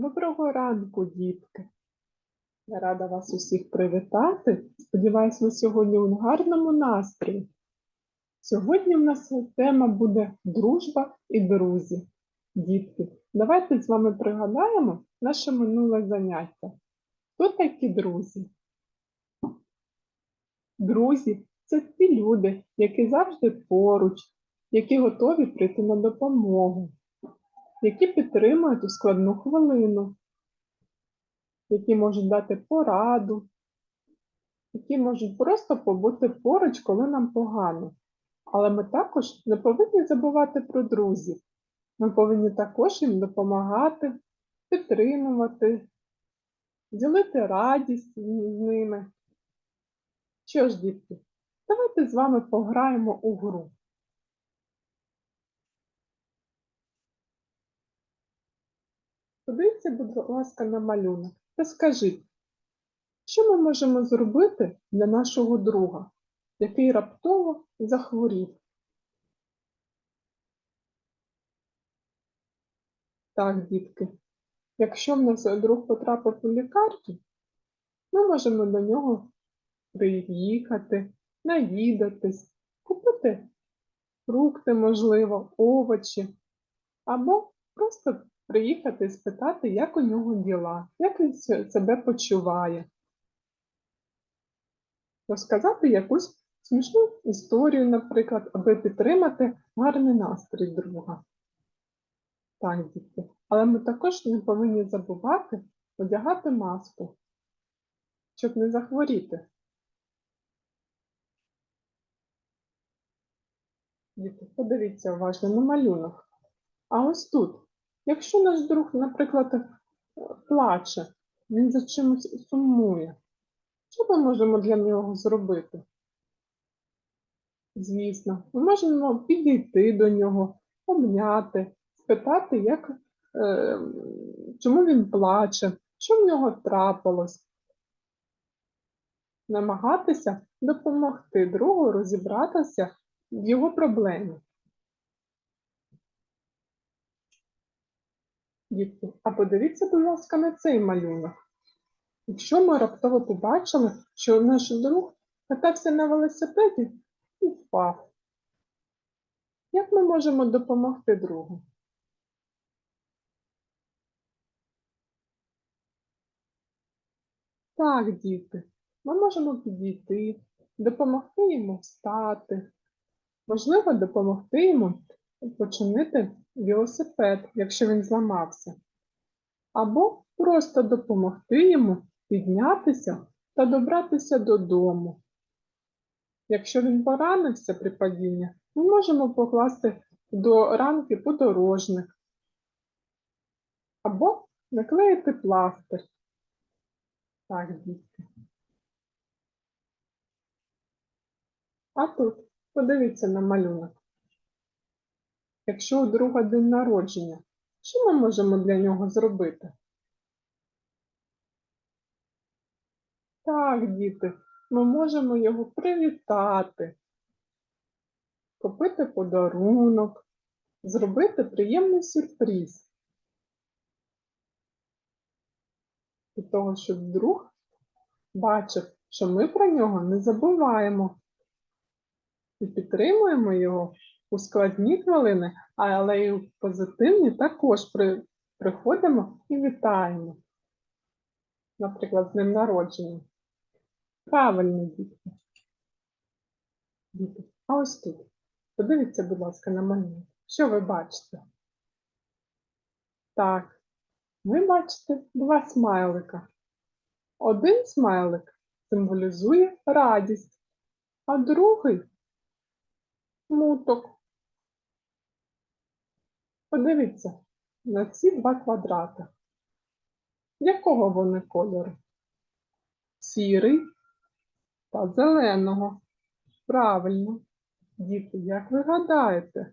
Доброго ранку, дітки! Я рада вас усіх привітати. Сподіваюсь, ви сьогодні у гарному настрої. Сьогодні в нас тема буде дружба і друзі. Дітки, давайте з вами пригадаємо наше минуле заняття. Хто такі друзі? Друзі це ті люди, які завжди поруч, які готові прийти на допомогу які підтримують у складну хвилину, які можуть дати пораду, які можуть просто побути поруч, коли нам погано. Але ми також не повинні забувати про друзів. Ми повинні також їм допомагати, підтримувати, ділити радість з ними. Що ж, дітки, давайте з вами пограємо у гру. Подивіться, будь ласка, на малюнок та скажіть, що ми можемо зробити для нашого друга, який раптово захворів? Так, дітки, якщо в нас друг потрапив у лікарню, ми можемо до нього приїхати, навідатись, купити фрукти, можливо, овочі, або просто приїхати і спитати, як у нього діла, як він себе почуває. Розказати якусь смішну історію, наприклад, аби підтримати гарний настрій друга. Так, дітки. Але ми також не повинні забувати одягати маску, щоб не захворіти. Діти, подивіться уважно на малюнок. А ось тут Якщо наш друг, наприклад, плаче, він за чимось сумує, що ми можемо для нього зробити? Звісно, ми можемо підійти до нього, обняти, спитати, як, е, чому він плаче, що в нього трапилось. Намагатися допомогти другу розібратися в його проблемі. Дітки, а подивіться, будь ласка, на цей малюнок. Якщо ми раптово побачили, що наш друг катався на велосипеді і впав, як ми можемо допомогти другу? Так, діти, ми можемо підійти, допомогти йому встати, можливо, допомогти йому починити велосипед, якщо він зламався, або просто допомогти йому піднятися та добратися додому. Якщо він поранився при падінні, ми можемо покласти до ранки подорожник або наклеїти пластир. Так, дітки. А тут подивіться на малюнок. Якщо у друга день народження, що ми можемо для нього зробити? Так, діти, ми можемо його привітати, купити подарунок, зробити приємний сюрприз. Для того, щоб друг бачив, що ми про нього не забуваємо і підтримуємо його у складні хвилини, але й у позитивні також при, приходимо і вітаємо. Наприклад, з днем народження. Правильно, дітки. Діти. А ось тут. Подивіться, будь ласка, на мене. Що ви бачите? Так, ви бачите два смайлика. Один смайлик символізує радість, а другий смуток. Подивіться на ці два квадрати. Якого вони кольору? Сірий та зеленого. Правильно. Діти, як ви гадаєте,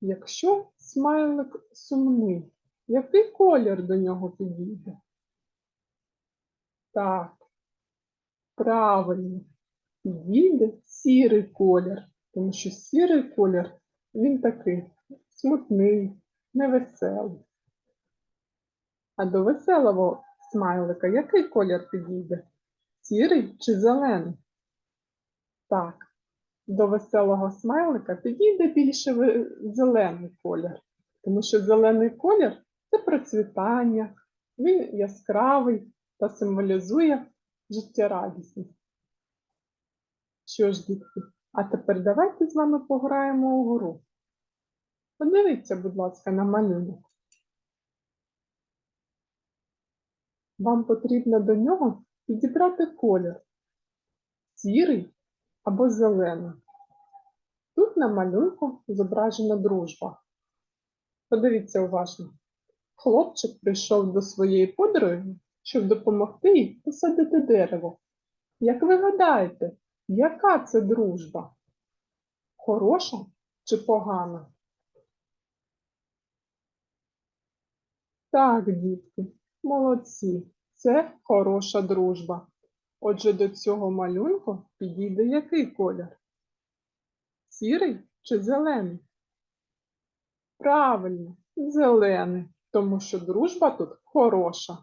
якщо смайлик сумний, який колір до нього підійде? Так, правильно, підійде сірий колір, тому що сірий колір, він такий смутний, невеселий. А до веселого смайлика який колір підійде? Сірий чи зелений? Так, до веселого смайлика підійде більше зелений колір, тому що зелений колір це процвітання, він яскравий та символізує життєрадісність. Що ж, дітки, а тепер давайте з вами пограємо у гру. Подивіться, будь ласка, на малюнок. Вам потрібно до нього підібрати колір сірий або зелений. Тут на малюнку зображена дружба. Подивіться уважно. Хлопчик прийшов до своєї подруги, щоб допомогти їй посадити дерево. Як ви гадаєте, яка це дружба? Хороша чи погана? Так, дітки, молодці, це хороша дружба. Отже, до цього малюнку підійде який колір? Сірий чи зелений? Правильно, зелений, тому що дружба тут хороша.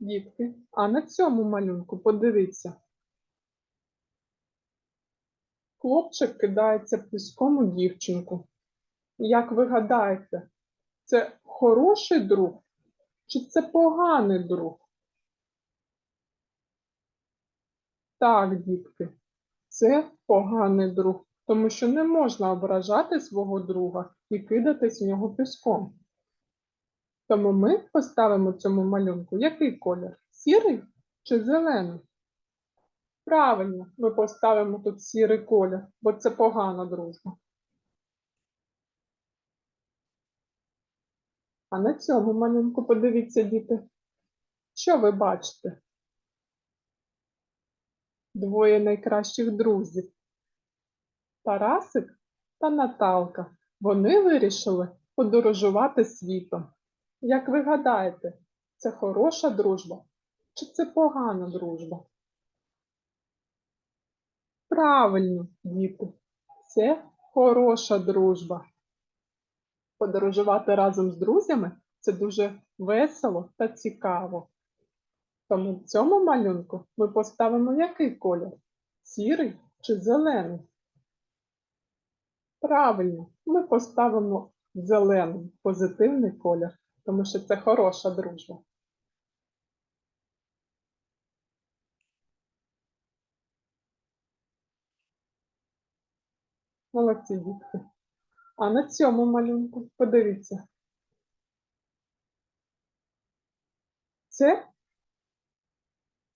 Дітки, а на цьому малюнку подивіться. Хлопчик кидається піском у дівчинку. Як ви гадаєте, це хороший друг чи це поганий друг? Так, дітки, це поганий друг, тому що не можна ображати свого друга і кидатись в нього піском. Тому ми поставимо цьому малюнку який колір? Сірий чи зелений? Правильно, ми поставимо тут сірий колір, бо це погана дружба. А на цьому малюнку подивіться, діти. Що ви бачите? Двоє найкращих друзів. Тарасик та Наталка. Вони вирішили подорожувати світом. Як ви гадаєте, це хороша дружба чи це погана дружба? Правильно, діти, це хороша дружба. Подорожувати разом з друзями це дуже весело та цікаво. Тому в цьому малюнку ми поставимо який колір? Сірий чи зелений? Правильно, ми поставимо зелений позитивний колір, тому що це хороша дружба. Молодці дітки. А на цьому малюнку подивіться. Це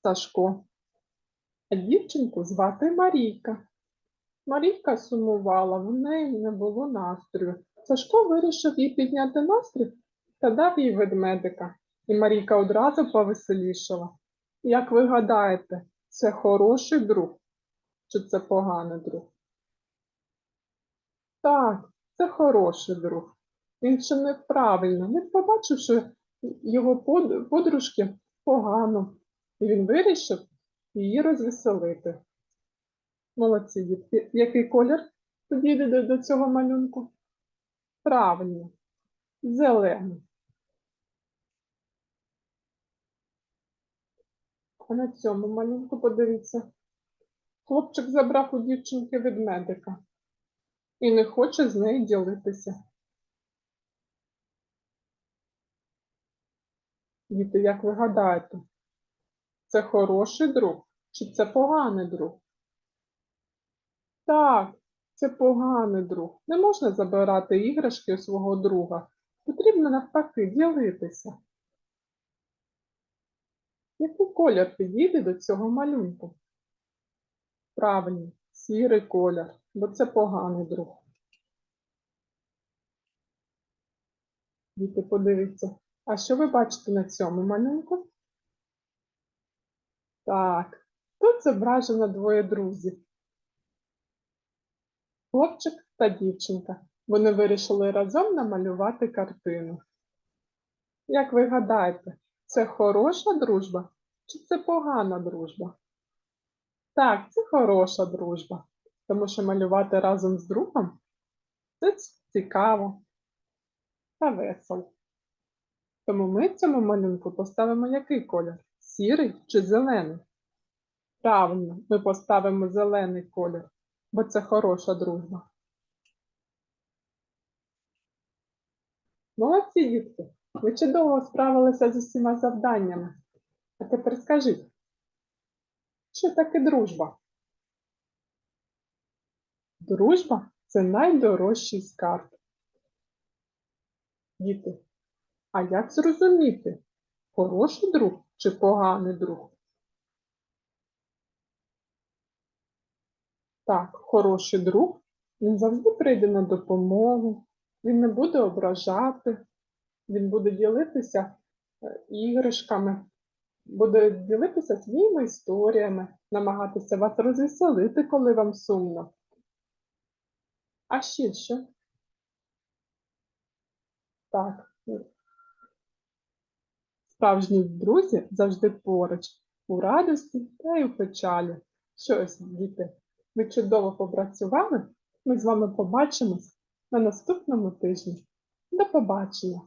Сашко. А дівчинку звати Марійка. Марійка сумувала, в неї не було настрою. Сашко вирішив їй підняти настрій та дав їй ведмедика. І Марійка одразу повеселішала. Як ви гадаєте, це хороший друг чи це поганий друг? Так, це хороший друг. Він ще неправильно, не побачив, що його подружки погано, і він вирішив її розвеселити. Молодці дітки. Який колір підійде до, до цього малюнку? Правильно, зелений. А на цьому малюнку подивіться. Хлопчик забрав у дівчинки ведмедика і не хоче з нею ділитися. Діти, як ви гадаєте, це хороший друг чи це поганий друг? Так, це поганий друг. Не можна забирати іграшки у свого друга. Потрібно навпаки ділитися. Який колір підійде до цього малюнку? Правильно, сірий колір, бо це поганий друг. Діти, подивіться. А що ви бачите на цьому малюнку? Так, тут зображено двоє друзів. Хлопчик та дівчинка. Вони вирішили разом намалювати картину. Як ви гадаєте, це хороша дружба чи це погана дружба? Так, це хороша дружба, тому що малювати разом з другом Це цікаво та весело. Тому ми цьому малюнку поставимо який колір? Сірий чи зелений? Правильно, ми поставимо зелений колір, бо це хороша дружба. Молодці, дітки! Ви чудово справилися з усіма завданнями. А тепер скажіть, що таке дружба? Дружба це найдорожчий скарб. Діти, а як зрозуміти, хороший друг чи поганий друг? Так, хороший друг, він завжди прийде на допомогу, він не буде ображати, він буде ділитися е, іграшками, буде ділитися своїми історіями, намагатися вас розвеселити, коли вам сумно. А ще що? Так. Справжні друзі завжди поруч, у радості та й у печалі. Що ось, діти, ви чудово попрацювали. Ми з вами побачимось на наступному тижні. До побачення!